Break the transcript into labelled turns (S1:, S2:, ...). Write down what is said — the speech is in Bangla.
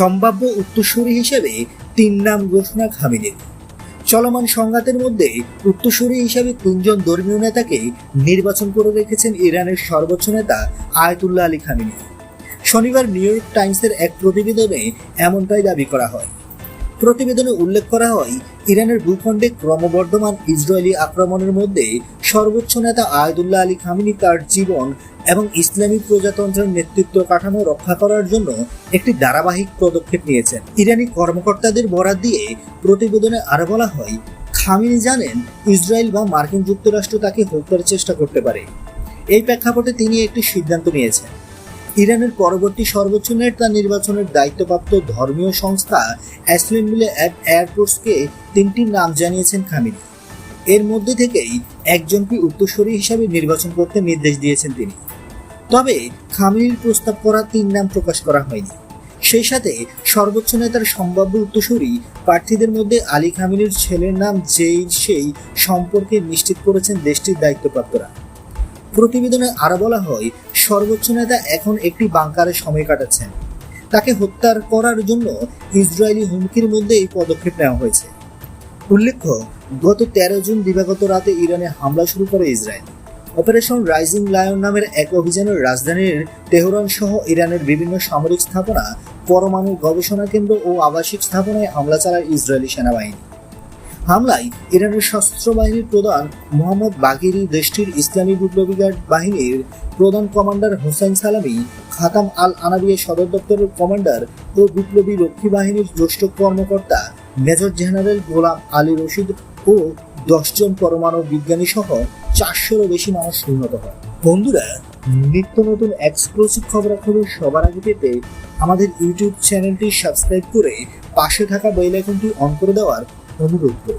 S1: সম্ভাব্য উত্তরসূরি হিসেবে তিন নাম ঘোষণা খামিনের। চলমান সংঘাতের মধ্যে উত্তরসূরি হিসাবে তিনজন ধর্মীয় নেতাকে নির্বাচন করে রেখেছেন ইরানের সর্বোচ্চ নেতা আয়তুল্লাহ আলী খামিনি। শনিবার নিউ ইয়র্ক টাইমসের এক প্রতিবেদনে এমনটাই দাবি করা হয়। প্রতিবেদনে উল্লেখ করা হয়, ইরানের ভূখণ্ডে ক্রমবর্ধমান ইসরায়েলি আক্রমণের মধ্যে সর্বোচ্চ নেতা আয়দুল্লাহ আলী খামিনি তার জীবন এবং ইসলামী প্রজাতন্ত্রের নেতৃত্ব কাঠামো রক্ষা করার জন্য একটি ধারাবাহিক পদক্ষেপ নিয়েছেন। ইরানি কর্মকর্তাদের বরাত দিয়ে প্রতিবেদনে আরও বলা হয়, খামিনি জানেন ইসরায়েল বা মার্কিন যুক্তরাষ্ট্র তাকে হত্যার চেষ্টা করতে পারে। এই প্রেক্ষাপটে তিনি একটি সিদ্ধান্ত নিয়েছেন। ইরানের পরবর্তী সর্বোচ্চ নেতা নির্বাচনের দায়িত্বপ্রাপ্ত ধর্মীয় সংস্থা অ্যাসেম্বলি অ্যাট এয়ারপোর্টসকে তিনটি নাম জানিয়েছেন খামিনি। এর মধ্যে থেকেই একজনকে উত্তরসূরি হিসাবে নির্বাচন করতে নির্দেশ দিয়েছেন তিনি। তবে খামিনির প্রস্তাব করা তিন নাম প্রকাশ করা হয়নি। সেই সাথে সর্বোচ্চ নেতার সম্ভাব্য উত্তরসূরি প্রার্থীদের মধ্যে আলী খামিনির ছেলের নাম যেই সেই সম্পর্কে নিশ্চিত করেছেন দেশটির দায়িত্বপ্রাপ্তরা। প্রতিবেদনে আরও বলা হয়, সর্বোচ্চ নেতা এখন একটি বাংকারে সময় কাটাচ্ছেন। তাকে হত্যার করার জন্য ইসরায়েলি হুমকির মধ্যে এই পদক্ষেপ নেওয়া হয়েছে। উল্লেখ্য, গত তেরো জুন দিবাগত রাতে ইরানে হামলা শুরু করে ইসরায়েল। অপারেশন রাইজিং লায়ন নামের এক অভিযানের রাজধানীর তেহরান সহ ইরানের বিভিন্ন সামরিক স্থাপনা, পরমাণু গবেষণা কেন্দ্র ও আবাসিক স্থাপনায় হামলা চালায় ইসরায়েলি সেনাবাহিনী। হামলায় ইরানের সশস্ত্র বাহিনীর প্রধান মোহাম্মদ বাগিরি দেশটির ইসলামী বিপ্লবী গার্ড বাহিনীর প্রধান কমান্ডার হোসেন সালামি, খাতাম আল আনাবিয়া সদর দপ্তরের কমান্ডার ও বিপ্লবী রক্ষী বাহিনীর জ্যেষ্ঠ কর্মকর্তা major general Gholam Ali Rashid ও দশজন পরমাণু বিজ্ঞানী সহ চারশোরও বেশি মানুষ নিহত হয়। বন্ধুরা, নিত্য নতুন এক্সক্লুসিভ খবরাখবর সবার আগে পেতে আমাদের ইউটিউব চ্যানেলটি সাবস্ক্রাইব করে পাশে থাকা বেল আইকনটি অন করে দেওয়ার অনুরোধ করি